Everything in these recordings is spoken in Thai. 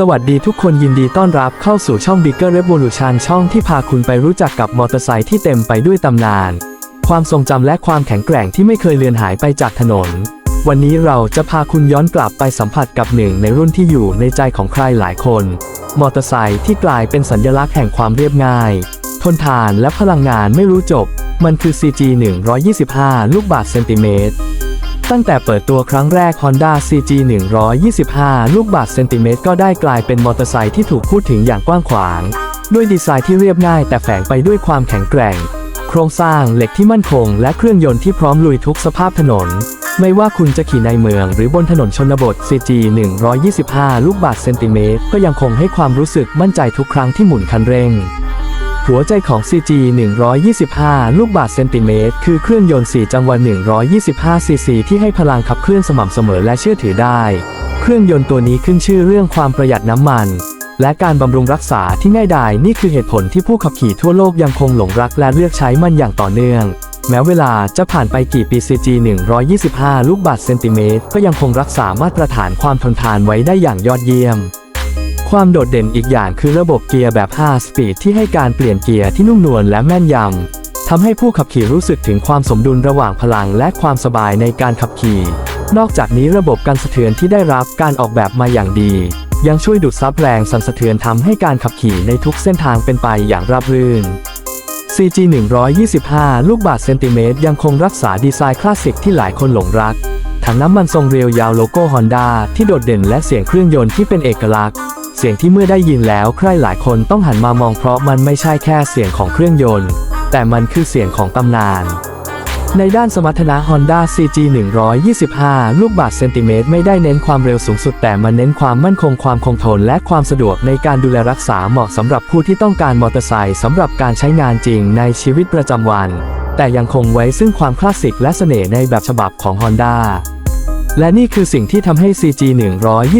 สวัสดีทุกคนยินดีต้อนรับเข้าสู่ช่อง Bigger Revolution ช่องที่พาคุณไปรู้จักกับมอเตอร์ไซค์ที่เต็มไปด้วยตำนาน ความทรงจำและความแข็งแกร่งที่ไม่เคยเลือนหายไปจากถนน วันนี้เราจะพาคุณย้อนกลับไปสัมผัสกับหนึ่งในรุ่นที่อยู่ในใจของใครหลายคน มอเตอร์ไซค์ที่กลายเป็นสัญลักษณ์แห่งความเรียบง่าย ทนทานและพลังงานไม่รู้จบ มันคือ CG 125 ลูกบาศก์เซนติเมตร ตั้งแต่เปิดตัวครั้งแรก Honda CG 125 ลูกบาศก์เซนติเมตรก็ได้กลายเป็นมอเตอร์ไซค์ที่ถูกพูดถึงอย่างกว้างขวาง ด้วยดีไซน์ที่เรียบง่ายแต่แฝงไปด้วยความแข็งแกร่ง โครงสร้างเหล็กที่มั่นคง และเครื่องยนต์ที่พร้อมลุยทุกสภาพถนน ไม่ว่าคุณจะขี่ในเมืองหรือบนถนนชนบท CG 125 ลูกบาศก์เซนติเมตรก็ยังคงให้ความรู้สึกมั่นใจทุกครั้งที่หมุนคันเร่ง หัวใจของ CG 125 ลูกบาศก์เซนติเมตร คือเครื่องยนต์ 4 จังหวะ125 ซีซี ที่ให้พลังขับเคลื่อนสม่ำเสมอและเชื่อถือได้ เครื่องยนต์ตัวนี้ขึ้นชื่อเรื่องความประหยัดน้ำมัน และการบำรุงรักษาที่ง่ายดายนี่คือเหตุผลที่ผู้ขับขี่ทั่วโลกยังคงหลงรักและเลือกใช้มันอย่างต่อเนื่อง แม้เวลาจะผ่านไปกี่ปี CG 125 ลูกบาศก์เซนติเมตร ก็ยังคงรักษามาตรฐานความทนทานไว้ได้อย่างยอดเยี่ยม ความโดดเด่นอีกอย่างคือระบบเกียร์แบบ 5 สปีดที่ให้การเปลี่ยนเกียร์ที่นุ่มนวลและแม่นยำทำให้ผู้ขับขี่รู้สึกถึงความสมดุลระหว่างพลังและความสบายในการขับขี่ นอกจากนี้ระบบการสะเทือนที่ได้รับการออกแบบมาอย่างดี ยังช่วยดูดซับแรงสั่นสะเทือนทำให้การขับขี่ในทุกเส้นทางเป็นไปอย่างราบรื่น CG 125 ลูกบาศก์เซนติเมตรยังคงรักษาดีไซน์คลาสสิกที่หลายคนหลงรักถังน้ำมันทรงเรียวยาวโลโก้ฮอนด้าที่โดดเด่นและเสียงเครื่องยนต์ที่เป็นเอกลักษณ์ สียงที่เมื่อได้ยินแล้วใครหลายคนต้องหันมามองเพราะมันไม่ใช่แค่เสียงของเครื่องยนต์ แต่มันคือเสียงของตำนาน ในด้านสมรรถนะ Honda CG 125 ลูกบาศก์เซนติเมตรไม่ได้เน้นความเร็วสูงสุด แต่มันเน้นความมั่นคงความคงทน และความสะดวกในการดูแลรักษาเหมาะสำหรับผู้ที่ต้องการมอเตอร์ไซค์สำหรับการใช้งานจริงในชีวิตประจำวัน แต่ยังคงไว้ซึ่งความคลาสสิกและเสน่ห์ในแบบฉบับของ Honda และนี่คือสิ่งที่ทำให้ CG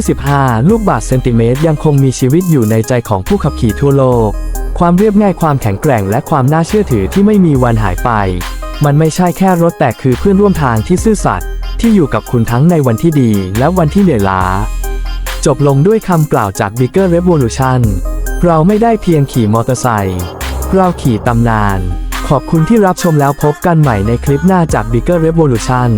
125 ลูกบาศก์เซนติเมตรยังคงมีชีวิตอยู่ในใจของผู้ขับขี่ทั่วโลก ความเรียบง่ายความแข็งแกร่งและความน่าเชื่อถือที่ไม่มีวันหายไป มันไม่ใช่แค่รถแต่คือเพื่อนร่วมทางที่ซื่อสัตย์ที่อยู่กับคุณทั้งในวันที่ดีและวันที่เหนื่อยล้า จบลงด้วยคำกล่าวจาก Bigger Revolution เราไม่ได้เพียงขี่มอเตอร์ไซค์เราขี่ตำนาน ขอบคุณที่รับชมแล้วพบกันใหม่ในคลิปหน้าจาก Bigger Revolution